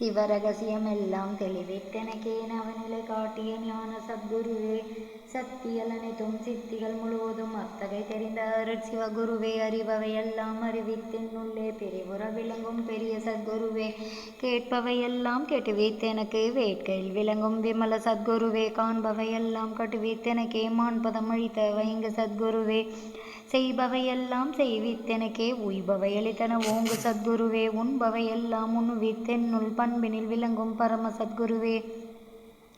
சிவரகசியமெல்லாம் தெளிவித்தெனக்கேன் அவனிலை காட்டிய ஞான சத்குருவே. சக்திகள் அனைத்தும் சித்திகள் முழுவதும் அத்தகை தெரிந்த அருட் சிவகுருவே அறிபவை அறிவித்தின் உள்ளே பிரிவுற விளங்கும் பெரிய சத்குருவே. கேட்பவையெல்லாம் எல்லாம் வேட்கையில் விளங்கும் விமல சத்குருவே காண்பவையெல்லாம் எல்லாம் கட்டு மான்பதம் அழித்த வைங்க சத்குருவே. செய்பவையெல்லாம் செய்வித்தெனக்கே உய்பவையளித்தன. ஓங்கு சத்குருவே உண்பவையெல்லாம் உண்வித்தென்னுள் பண்பினில் விளங்கும் பரம சத்குருவே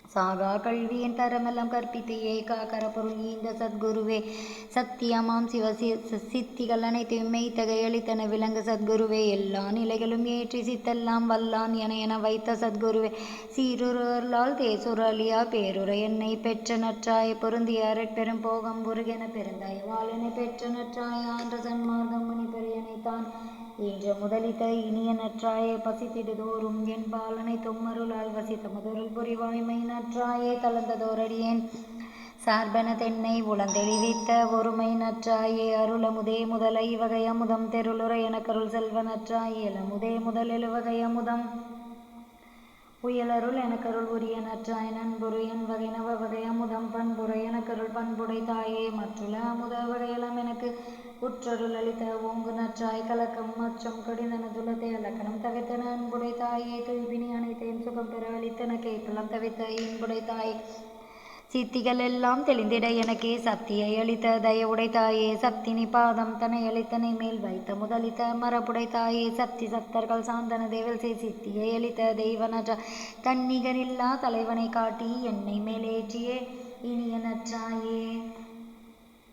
சாகா கல்வியின் தரமெல்லாம் கற்பித்து ஏகாகர பொருள் ஈந்த சத்குருவே. சத்தியமாம் சிவ சி- சித்திகள் அனைத்தையும் மெய்த்தகையளித்தன அளித்தன சத்குருவே. எல்லா நிலைகளும் ஏற்றி சித்தெல்லாம் வல்லான் என என வைத்த சத்குருவே. சீருருளால் தேசுரலியா பேருர என்னை பெற்ற நற்றாய பொருந்திய அரட்பெரும் போகம் குருகென பெருந்தாய் வாழனை பெற்ற நற்றாய ஆன்ற சன்மார்க்கம் முனி பெரியனை தான் இன்று முதலித்த இனிய நற்றாயே பசித்திடுதோறும் என் பாலனை தொம்மருளால் வசித்த முதருள் புரிவாய்மை நற்றாயே தளர்ந்ததோரடியேன். சார்பென தென்னை உளந்தெளிவித்த ஒருமை நற்றாயே அருளமுதே முதலை வகை அமுதம் தெருளுரை எனக்கருள் செல்வ நற்றாயே அமுதே முதல் எழுவகை அமுதம். உயலருள் எனக்கருள் உரிய நற்றாயனன் புரியன் வகைனவ வகை அமுதம் பண்புரை எனக்கருள் பண்புடை தாயே. மற்றுள்ள அமுத வகையெல்லாம் எனக்கு உற்றருள் அளித்த ஓங்கு நற்றாய் கலக்கம் மச்சம் கடிதன துலத்தை அலக்கணம் தவிர்த்தன அன்புடை தாயே. கல்வினி அனைத்தையும் சுகம் பெற அளித்தன கேட்பெல்லாம் தவித்த இன்புடை தாய். சித்திகள் எல்லாம் தெளிந்திட எனக்கே சக்தியை அளித்த தயவுடை தாயே சக்தினி பாதம் தனை அளித்தனை மேல் வைத்த முதலித்த மரபுடை தாயே சக்தி சக்தர்கள் சாந்தன தேவல் செய் சித்தியை அளித்த தெய்வனற்ற. தன்னிகரில்லா தலைவனை காட்டி என்னை மேலேற்றியே இனிய நற்றாயே.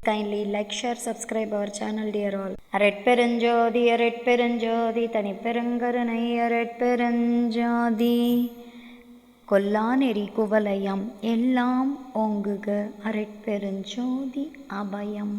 Kindly like, share, subscribe our channel, dear பெருஞ்சோதி அரட்பெருஞ்சோதி அரட்பெருஞ்சோதி தனிப்பெருங்கருணை அரட்பெருஞ்சோதி கொல்லாநெறி குவலயம் எல்லாம் ஓங்குக அரட்பெருஞ்சோதி அபயம்.